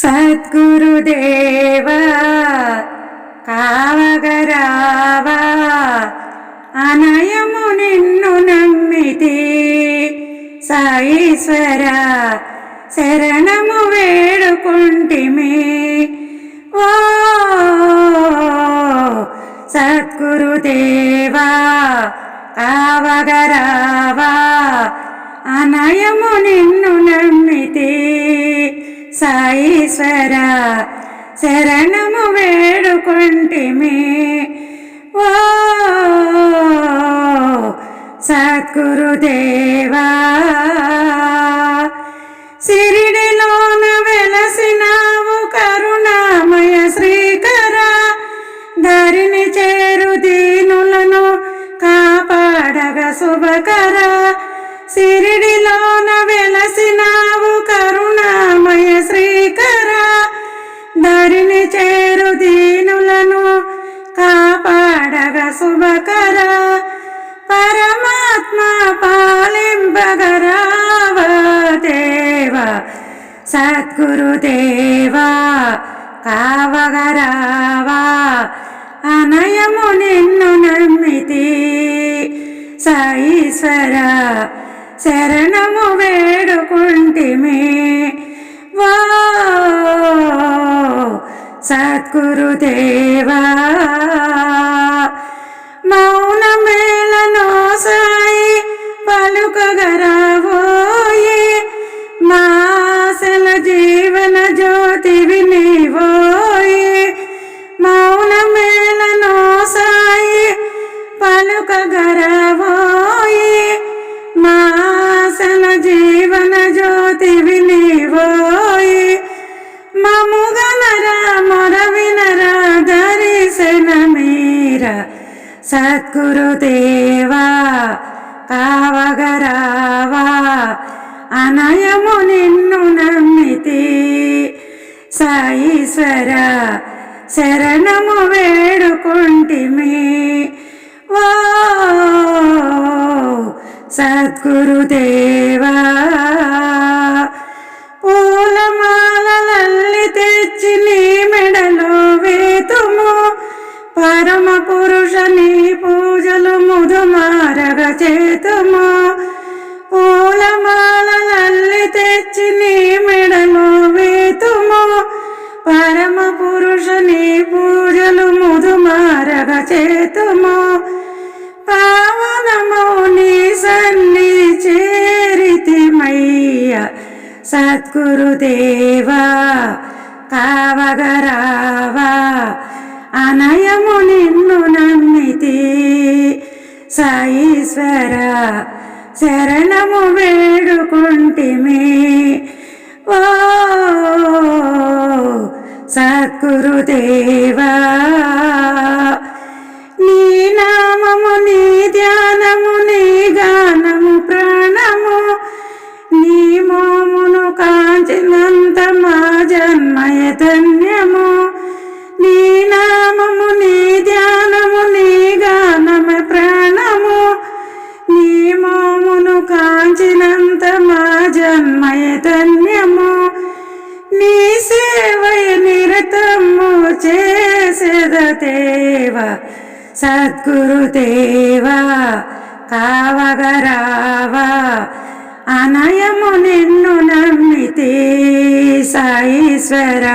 సద్గురుదేవా కావగరావా అనయము నిన్ను నమ్మితి. సాయీశ్వర శరణము వేడుకుంటిమి. ఓ సద్గురుదేవా కావగరావా అనయము నిన్ను నమ్మితే. సాయిశ్వరా శరణము వేడుకుంటిమి. ఓ సద్గురుదేవా అందరిని చేరు దీనులను కాపాడగ శుభకర. పరమాత్మ పాలింపగరావ దేవ సద్గురుదేవా కావగరావా. అనయము నిన్ను నమ్మితి. సాయీశ్వర శరణము వేడుకుంటిమి. వా సద్గురుదేవా. సద్గురుదేవా కావగరావా అనయము నిన్ను నమ్మితి సాయీశ్వర శరణము వేడుకుంటిమి. ఓ సద్గురుదేవా పరమ పురుషని పూజలు ముదుమారగ చేతుమా? పూలమాలల్లి తెచ్చి నీ మెడలో వేతుము? పరమ పురుషని పూజలు ముదుమారగ చేతుము? పావనము సన్ని చేరితిమయ్య సద్గురుదేవా కావగరావా అనయము నిన్ను నమ్మితే. సాయీశ్వర శరణము వేడుకుంటిమి. ఓ సద్గురుదేవా నీ నామము నీ ధ్యానము నీ గానము ప్రాణము నీ మోమును కాంచినంత మా జన్మయ చేసేద దేవ సద్గురుదేవా కావగరావా అనయము నిన్ను నమ్మితే సాయీశ్వర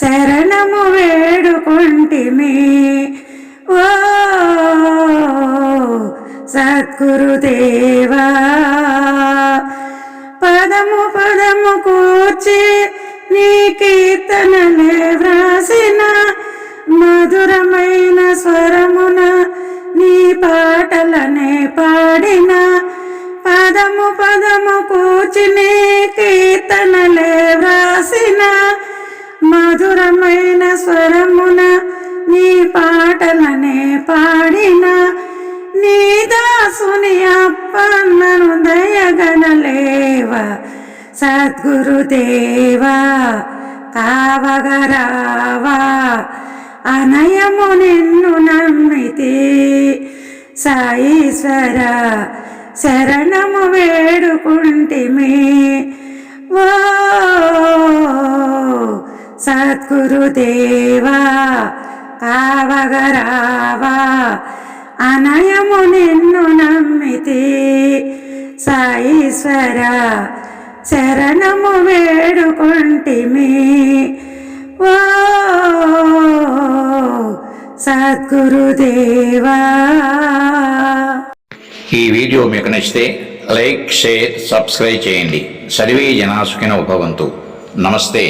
శరణము వేడుకుంటిమి. ఓ సద్గురుదేవా పదము పదము కూర్చి నీ కీర్తనలే వ్రాసిన మధురమైన స్వరమున నీ పాటలనే పాడిన. పదము పదము కూర్చుని కీర్తనలే వ్రాసిన. మధురమైన స్వరమున నీ పాటలనే పాడిన. నీ దాసుని అప్పన్నను దయగనలేవా సద్గురుదేవా కావగరావా. అనయము నిన్ను నమ్మితే సాయీశ్వర శరణము వేడుకుంటిమి. ఓ సద్గురుదేవా కావగరావా అనయము నిన్ను నమ్మితే సాయీశ్వర శరణము వేడుకొంటిమి. ఓ సద్గురుదేవా. ఈ వీడియో మీకు నచ్చితే లైక్ షేర్ సబ్స్క్రైబ్ చేయండి. సర్వే జనాసుకిన ఉపవంతు నమస్తే.